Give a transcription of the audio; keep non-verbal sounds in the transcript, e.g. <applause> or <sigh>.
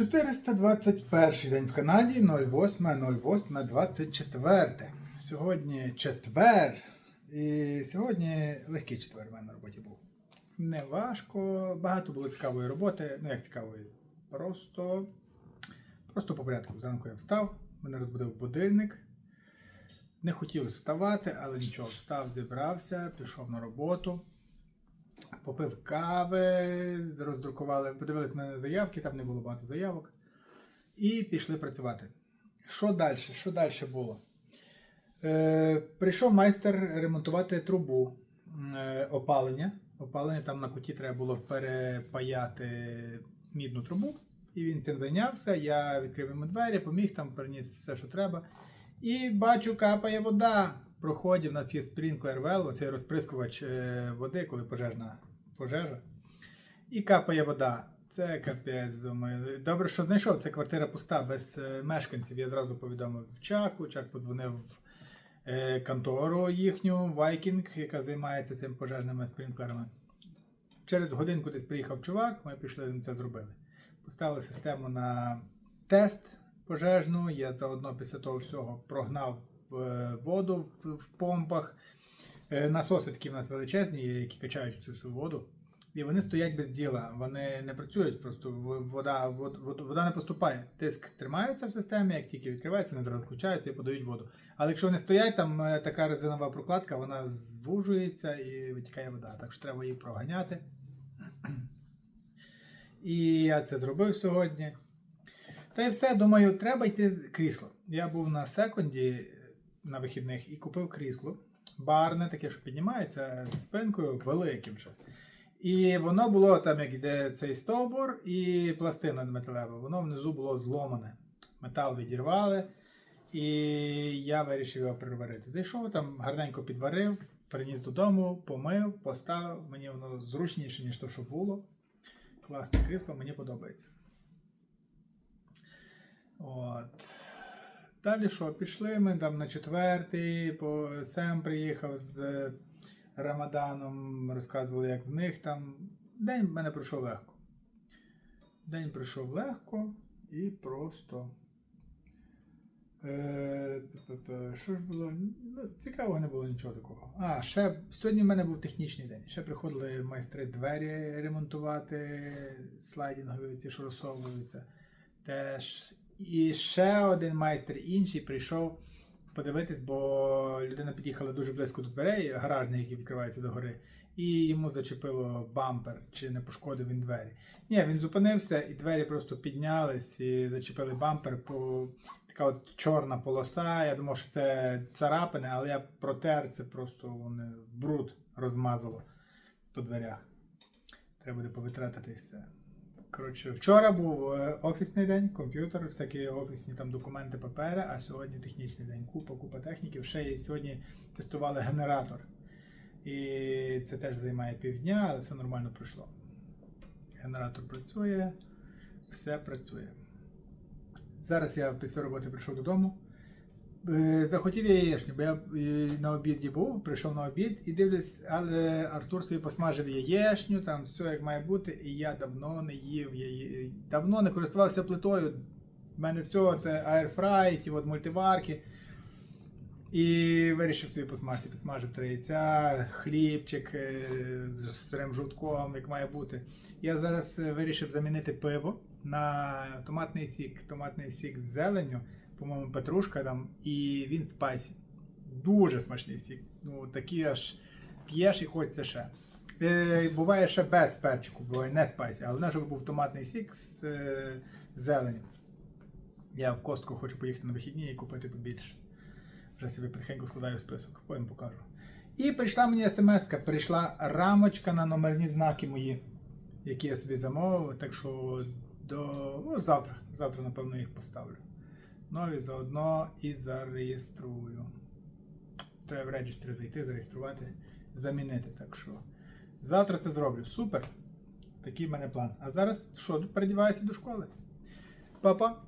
421 день в Канаді 08.08.24. Сьогодні четвер. І сьогодні легкий четвер у мене на роботі був. Не важко, багато було цікавої роботи. Ну як цікавої, просто, просто по порядку. Зранку я встав, мене розбудив будильник. Не хотілося вставати, але нічого, встав, зібрався, пішов на роботу. Попив кави, роздрукували, подивились на мене заявки, там не було багато заявок. І пішли працювати. Що далі? Що далі було? Е, прийшов майстер ремонтувати трубу е, опалення. Опалення там на куті треба було перепаяти мідну трубу. І він цим зайнявся. Я відкрив йому двері, поміг там, приніс все, що треба. І бачу, капає вода в проході. У нас є спрінклер вел, оцей розприскувач е, води, коли пожежна пожежа. І капає вода. Це капець, думаю. Добре, що знайшов. Це квартира пуста, без е, мешканців. Я зразу повідомив Чаку. Чак подзвонив в е, контору їхню, Viking, яка займається цим пожежними спрінклерами. Через годинку десь приїхав чувак, ми пішли це зробили. Поставили систему на тест пожежну. Я заодно після того всього прогнав е, воду в, помпах. Е, Насоси такі в нас величезні, які качають цю всю воду. І вони стоять без діла, вони не працюють, просто вода, вод, вод- вода не поступає. Тиск тримається в системі, як тільки відкривається, вони зразу включаються і подають воду. Але якщо вони стоять, там е, така резинова прокладка, вона звужується і витікає вода. Так що треба її проганяти. <clears throat> І я це зробив сьогодні. Та й все, думаю, треба йти з крісло. Я був на секунді е, на вихідних і купив крісло. Барне таке, що піднімається з спинкою великим вже. І воно було там, як йде цей стовбур і пластина металева. Воно внизу було зломане. Метал відірвали. І я вирішив його переварити. Зайшов там, гарненько підварив, приніс додому, помив, поставив. Мені воно зручніше, ніж то, що було. Класне крісло, мені подобається. От. Далі що, пішли ми там на четвертий, по Сем приїхав з Рамаданом, розказували, як в них там. День в мене пройшов легко. День пройшов легко і просто. Е, Що ж було? Ну, цікавого не було нічого такого. А, ще сьогодні в мене був технічний день. Ще приходили майстри двері ремонтувати, слайдингові, ці що розсовуються. Теж. І ще один майстер інший прийшов подивитись, бо людина під'їхала дуже близько до дверей, гаражний, який відкривається догори, і йому зачепило бампер, чи не пошкодив він двері. Ні, він зупинився, і двері просто піднялись і зачепили бампер. По... Така от чорна полоса. Я думав, що це царапини, але я протер це просто бруд розмазало по дверях. Треба буде повитратити все. Коротше, вчора був е, офісний день, комп'ютер, всякі офісні там документи, папери, а сьогодні технічний день. Купа, купа техніків. Ще і сьогодні тестували генератор. І це теж займає півдня, але все нормально пройшло. Генератор працює, все працює. Зараз я після роботи прийшов додому. Е, Захотів я яєчню, бо я е, на обіді був, прийшов на обід і дивлюсь, але Артур собі посмажив яєчню, там все як має бути, і я давно не їв, яє... давно не користувався плитою. У мене все це аерфрай, ті от мультиварки. І вирішив собі посмажити, підсмажив три яйця, хлібчик е, з сирим жовтком, як має бути. Я зараз вирішив замінити пиво на томатний сік. Томатний сік з зеленню, по-моєму, петрушка там, і він спайсі. Дуже смачний сік. Ну, такий аж п'єш і хочеться ще. Е, буває ще без перчику, буває не спайсі, але в нас був томатний сік з е, зеленю. Я в костку хочу поїхати на вихідні і купити побільше. Вже собі потихеньку складаю список, потім покажу. І прийшла мені смс-ка, прийшла рамочка на номерні знаки мої, які я собі замовив. Так що до ну, завтра, завтра, напевно, їх поставлю. Нові заодно і зареєструю. Треба в реєстрі зайти, зареєструвати, замінити. Так що завтра це зроблю. Супер! Такий в мене план. А зараз що, передіваюся до школи. Папа.